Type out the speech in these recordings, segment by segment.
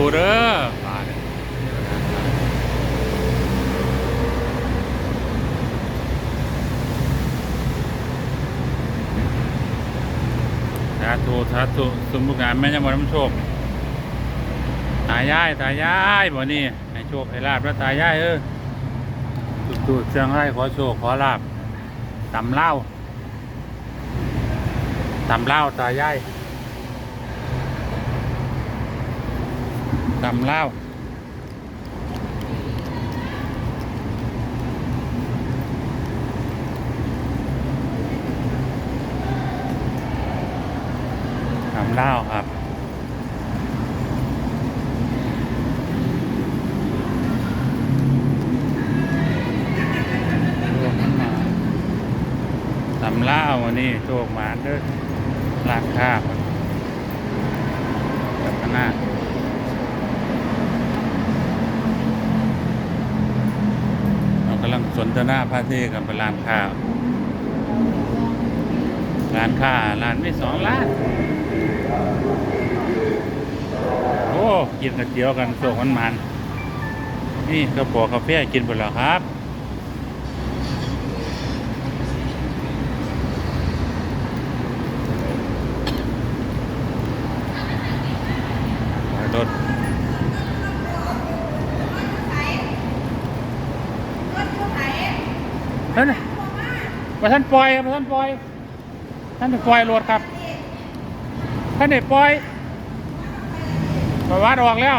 ธุเด้อสาธุสาธุสาธุสมบูรณ์งานแม่ยังบ่น้ำโชคตายายตายายบ่นี่ให้โชคให้ลาบแล้วตายายเออสุดๆเชียงให้ขอโชคขอลาบตำเล่าตำเล่าตายาย ตำเล่าวตำเล่าครับตำเล่าวันนี้โชคหมาด้อร้าคาครับกับข้างหน้าเรากำลังสนทนาพาทีกับร้านข้าวร้านค้าร้านไม่สองร้าน โอ้กินกระเจียวกันโซกมันมันนี่กระป๋อกาแฟกินหมดแล้วครับ รถนั่นน่ะ มาท่านปล่อยมาท่านปล่อย ท่านจะปล่อยรถครับ ท่านเด็ปล่อยประวัติออกแล้ว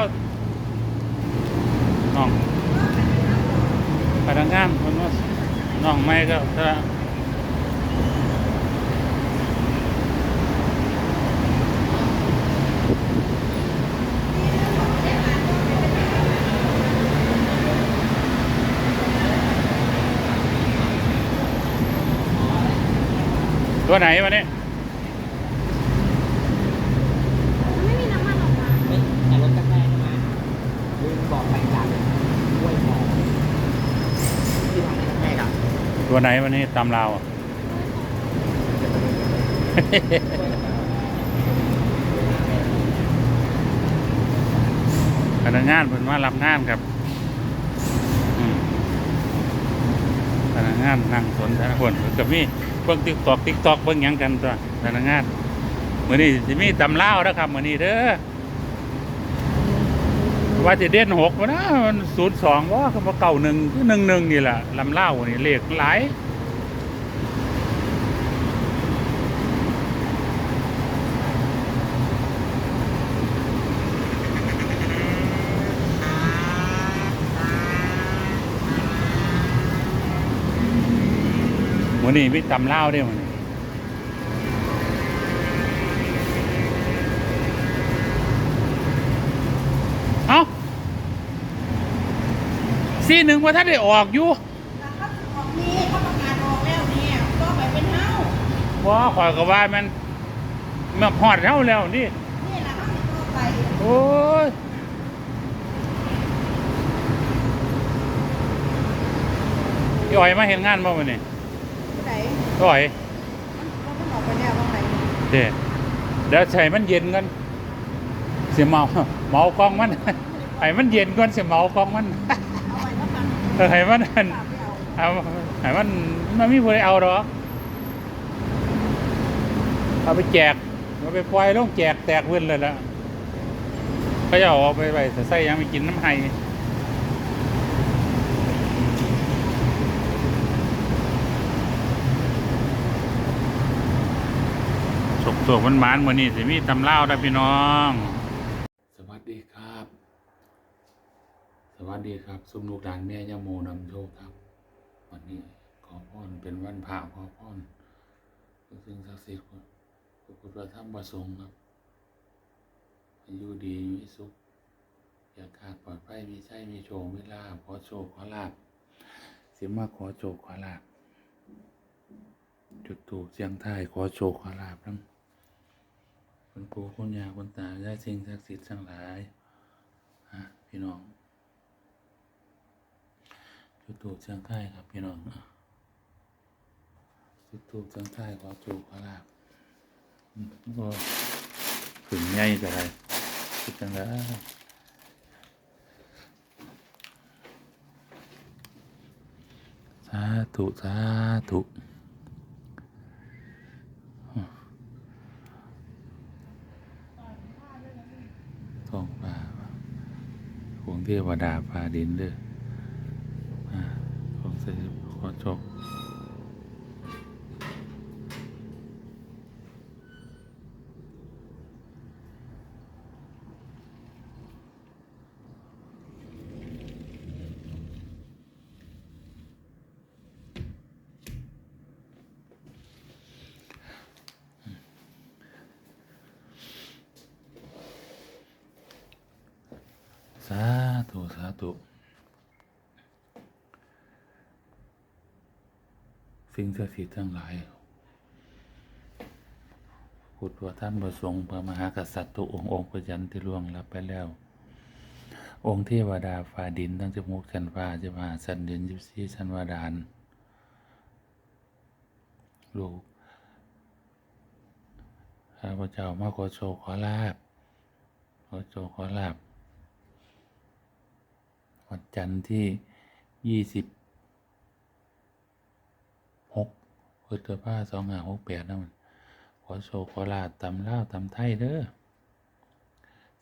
น้องพนักงานคนว่าน้องไม่ก็ ตัวไหนวะเนี่ยไม่มีน้ำมันออกมาเฮ้ยแต่รถกาแฟมาลืมบอกไปจากกล้วยหอมที่ทำให้กาแฟกับตัวไหนวันนี้ตำลาวอะพนักงานเพิ่นมารับงานครับอืม พนักงานนั่งสนทนาคนกับมีเบิ่งติ๊กตอกติ๊กตอกเบิ่งยังกันตัวพนักงานมื้อนี้จะมีตำล่าแล้วครับมื้อนี้เด้อว่าสิเด่นหกวะนะมันศูนย์สองว่าคือเก่าหนึ่งคือหนึ่งหนึ่งนี่แหละลำเล่าวนี่เลขหลาย อนี้มีตำเล่าวเด้มื้อนี้เอ้าซีหนึ่งว่าท่านได้ออกอยู่แล้วก็ออกนี่เขาประกาศออกแล้วเนี่ยก็ไปเป็นเฮ้าว่าข่อยก็ว่ามันเมื่อฮอดเท่าแล้วนี่นี่แหละเขาติดตัวไปโอ้ยพี่อ๋อยมาเห็นงานบ่มื้อนี้ผู้ใดพี่อ๋อยมันมันออกไปแล้วว่าไหนเด้เดี๋ยวใส่มันเย็นกันเสียเมาเมากองมันให้มันเย็นก่อนเสียเมากองมันเอาไปแล้วกันเออให้มันอันฝากไปเอาเอาให้มันมันมีผู้ใดเอาหรอกเอาไปแจกเอาไปปล่อยลงแจกแตกเว้นเลยละเขาจะเอาออกไปไปใส่ยังไปกินน้ำไห้ สกสกมันหมานๆมือนี้สิมีตำเล่าได้พี่น้อง สวัสดีครับ สวัสดีครับสุมลูกหลานแม่ย่าโมนำโชคครับ วันนี้ขอพรเป็นวันพระขอพรซึ่งศักดิ์สิทธิ์พระพุทธธรรมประสงค์ครับอายุดีมีสุข อย่าขาดปลอดภัยมีใช่มีโชคมีลาภขอโชคขอลาบสิมาขอโชคขอลาบจุดถูกเสียงทายขอโชคขอลาบทั้ง คนณปู่คนยาคนตาญาติสิ่งศักดิ์สิทธิ์ทั้งหลายพี่น้องจุดถูกเชียงไต้ครับพี่น้องจุดถูกเชียงไต้ขอจูกขอลาบก็ถึงง่ายจะได้คิดจังแล้สาธุสาธุ เทวดาฟ้าดินเด้ออ่าของเสด็จขอจบ สา ธุสาธุ สิ่งศักดิ์สิทธิ์ทั้งหลายพุทธว่าท่านประสงค์พระมหากษัตริย์ทุกองค์องค์ประจันที่ล่วงลับไปแล้ว องค์เทวดาฟ้าดินทั้งสิบหกชันฟ้าจะมาสันเดือนยิบสี่ชั้นวาดานลูกข้าพเจ้ามาขอโชคขอลาบขอโชคขอลาบ วันจันทร์ที่ยี่สิบหกพฤษภาสองห้าหกแปดนะมันขอโชคขอลาบตำล่าตำไทยเด้อ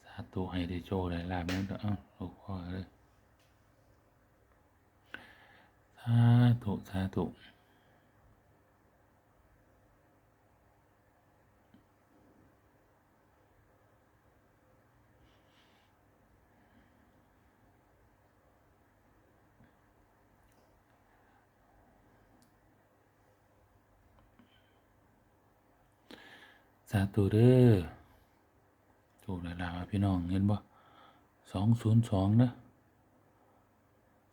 สาธุให้ได้โชคได้ลาบนั้นเด้อเอ้าลูกพ่อเลยสาธุสาธุ สาธุเด้อโชคได้ลาบพี่น้องเห็นบ่สองศูนย์สองนะ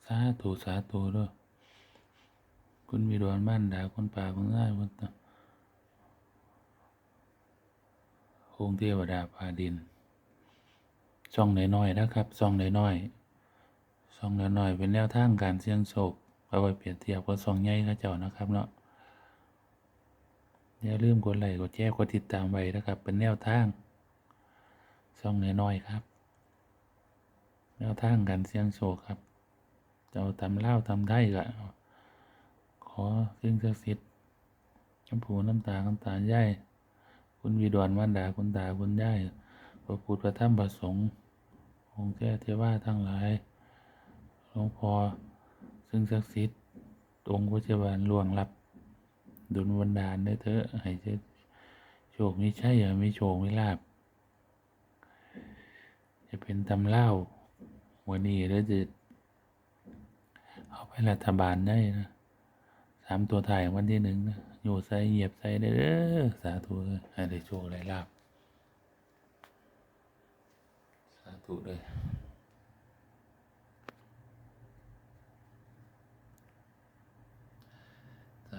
สาธุสาธุเด้อคุณมีดวนบ้านดาคนป่าคนง่ายคนตะองเทวดาพาดินช่องน้อยๆนะครับช่องน้อยๆช่องน้อยๆเป็นแนวทางการเสี่ยงโชคเอาไว้เปรียบเทียบกับช่องใหญ่เขาเจ้านะครับเนาะ อย่าลืมกดไลค์กดแชร์กดติดตามไว้นะครับ เป็นแนวทางช่องน้อยๆครับ แนวทางการเสี่ยงโชคครับจะเอาทำเล่าทำได้ก็ขอสิ่งศักดิ์สิทธิ์น้ำผูน้ำตาน้ำตาย่ายคุณวีดวนวันดาคุณตาคุณย่ายพระพุทธพระธรรมพระสงฆ์องค์แก้เทวาทั้งหลายหลวงพ่อซึ่งศักดิ์สิทธิ์องค์พระเจ้าบานล่วงลับ ดุลวันดาลได้เถอะให้เจโชคไม่ใช่อย่าไม่โชคไม่ลาบ จะเป็นตำเล่าวันนี้แล้วจะ เอาไปรัฐบาลได้นะสามตัวถ่ายวันที่หนึ่งนะอยู่ใส่เหยียบใส่ได้เด้อสาธุเลยให้ได้โชคได้ลาบสาธุเลย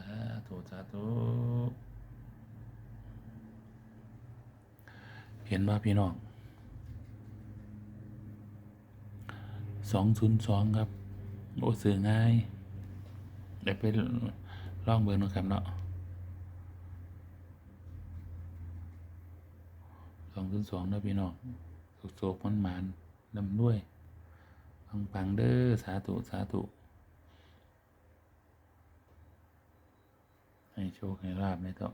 าธุสาธุเห็นว่าพี่น้องสองศูนย์สองครับ โอ้สื่อง่าย เดี๋ยวไปลองเบอร์นะครับเนาะสองศูนย์สองนะพี่น้องสุกโศกมันหมานลำด้วย ปังปังเด้อ สาธุ สาธุ ให้โชคให้ลาบในต้อง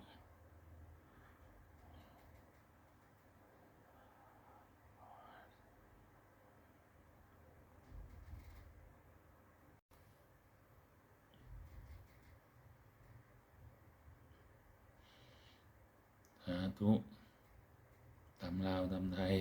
สาธุตำลาวตำไทย